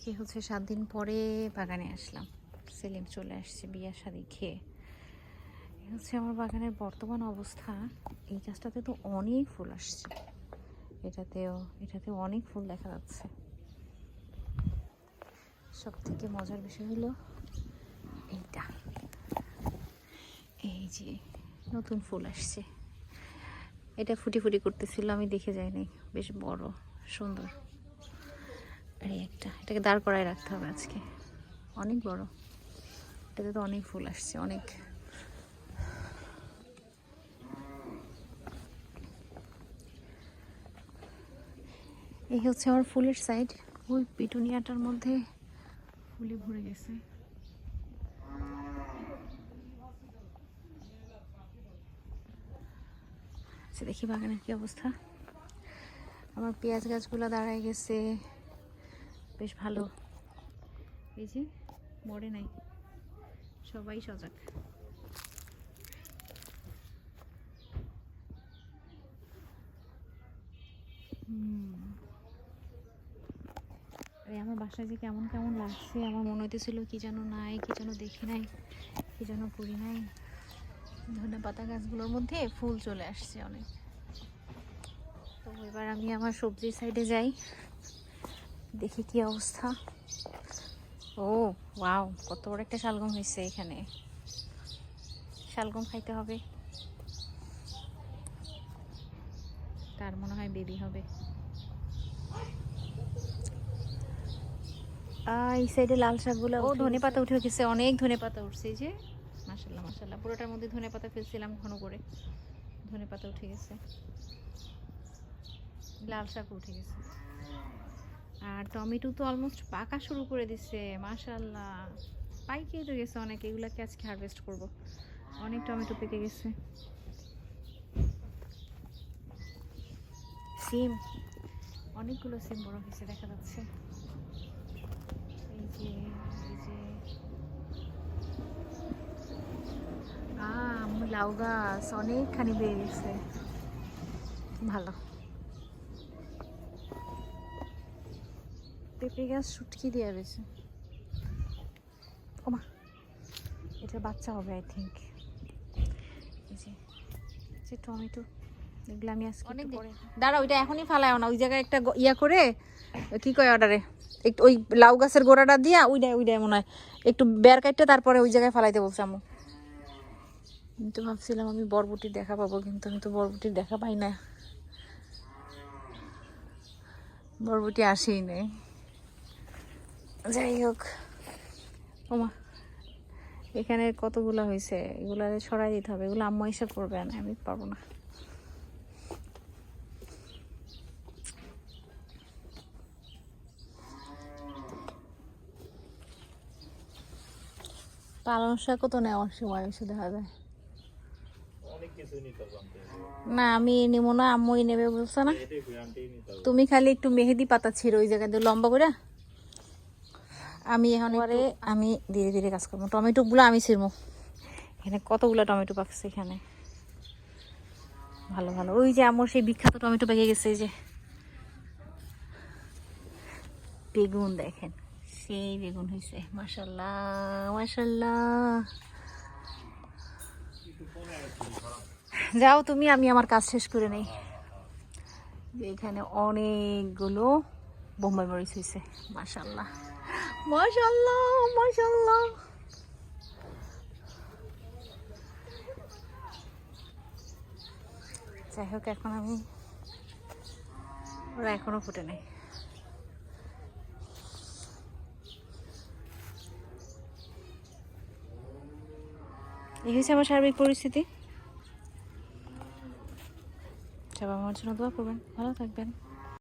আজকে হচ্ছে সাত দিন পরে বাগানে আসলাম। সেলিম চলে আসছে বিয়ার শাদি খেয়ে। হচ্ছে আমার বাগানের বর্তমান অবস্থা। এই গাছটাতে তো অনেক ফুল আসছে। এটাতেও এটাতেও অনেক ফুল দেখা যাচ্ছে। সব থেকে মজার বিষয় হলো এইটা। এই যে নতুন ফুল আসছে। এটা ফুটি ফুটি করতেছিল, আমি দেখে যাইনি। বেশ বড়, সুন্দর। এই একটা, এটাকে দাঁড় করায় রাখতে হবে আজকে। অনেক বড়। এটাতে তো অনেক ফুল আসছে, অনেক। এই হচ্ছে আমার ফুলের সাইড। ওই পিটুনিয়াটার মধ্যে ফুলে ভরে গেছে। আচ্ছা দেখি বাগানের কি অবস্থা। আমার পেঁয়াজ গাছগুলো দাঁড়ায় গেছে। বেশ ভালো। এই যে, মরে নাই। সবাই সজাগ। আমার বাসায় যে কেমন কেমন লাগছে, আমার মনে হইতেছিল কি যেন নাই, কি যেন দেখি নাই, কি যেন করি নাই। ধনে পাতা গাছগুলোর মধ্যে ফুল চলে আসছে অনেক। তো এবার আমি আমার সবজির সাইডে যাই। দেখি কি অবস্থা। ও ওয়াও কত বড় একটা শালগম হয়েছে এখানে। শালগম খাইতে হবে। তার মনে হয় বেবি হবে। এই সাইডে লাল শাকগুলো ও ধনে পাতা উঠে গেছে অনেক ধনে পাতা উঠছে যে। মাসাল্লাহ মাসাল্লাহ পুরোটার মধ্যে ধনে পাতা ফেলছিলাম ঘন করে। ধনে পাতা উঠে গেছে। লাল শাক উঠে গেছে। আর টমেটো তো অলমোস্ট পাকা শুরু করে দিছে মাশাল্লাহ পাইকে তো গেছে অনেক, এগুলাকে আজকে হারভেস্ট করব। অনেক টমেটো পেকে গেছে। সিম, অনেকগুলো সিম বড় হয়েছে, দেখা যাচ্ছে। এই যে এই যে। আম, লাউ গাছ, অনেকখানি বেড়ে গেছে। ভালো। পেঁপে গাছ শুটকি দেওয়া রয়েছে ওমা এটা বাচ্চা হবে আই থিঙ্ক এই যে যে টমেটো এগুলো আমি আজকে অনেক দাঁড়া ওইটা এখনই ফালায় না ওই জায়গায় একটা ইয়া করে কি কয় অর্ডারে একটু ওই লাউ গাছের গোড়াটা দিয়া ওইটাই ওইটাই মনে হয়। একটু বের কাটতে তারপরে ওই জায়গায় ফালাইতে বলছে আম্মু। কিন্তু ভাবছিলাম আমি বরবটির দেখা পাবো কিন্তু আমি তো বরবটির দেখা পাই না। বরবটি আসেই নেই। যাই হোক। ওমা এখানে কতগুলো হয়েছে এগুলো সরাই দিতে হবে। এগুলো আম্মা এসে করবে না আমি পারব না। পালং শাকও তো নেওয়ার সময় এসে দেখা যায়। অনেক কিছু নিতে পারবে না আমি নেব না আম্মুই নেবে বলছে না। তুমি খালি একটু মেহেদি পাতা ছিল ওই জায়গায় দিয়ে লম্বা করে আমি এখন পরে আমি ধীরে ধীরে কাজ করব। টমেটোগুলো আমি ছিঁড়বো। এখানে কতগুলো টমেটো পাকছে এখানে? ভালো ভালো। ওই যে আমার সেই বিখ্যাত টমেটো পেকে গেছে যে। বেগুন দেখেন সেই বেগুন হয়েছে। মাসাল্লাহ মাসাল্লাহ যাও তুমি আমি আমার কাজ শেষ করে নেই। যে এখানে অনেকগুলো বোম্বাই মরিচ হয়েছে মাশাল্লাহ মাশাল্লাহ মাশাল্লাহ যাই হোক, এখন আমি ওরা এখনও ফুটে নেই। এই হয়েছে আমার সার্বিক পরিস্থিতি। সবাই আমার জন্য দোয়া করবেন। ভালো থাকবেন।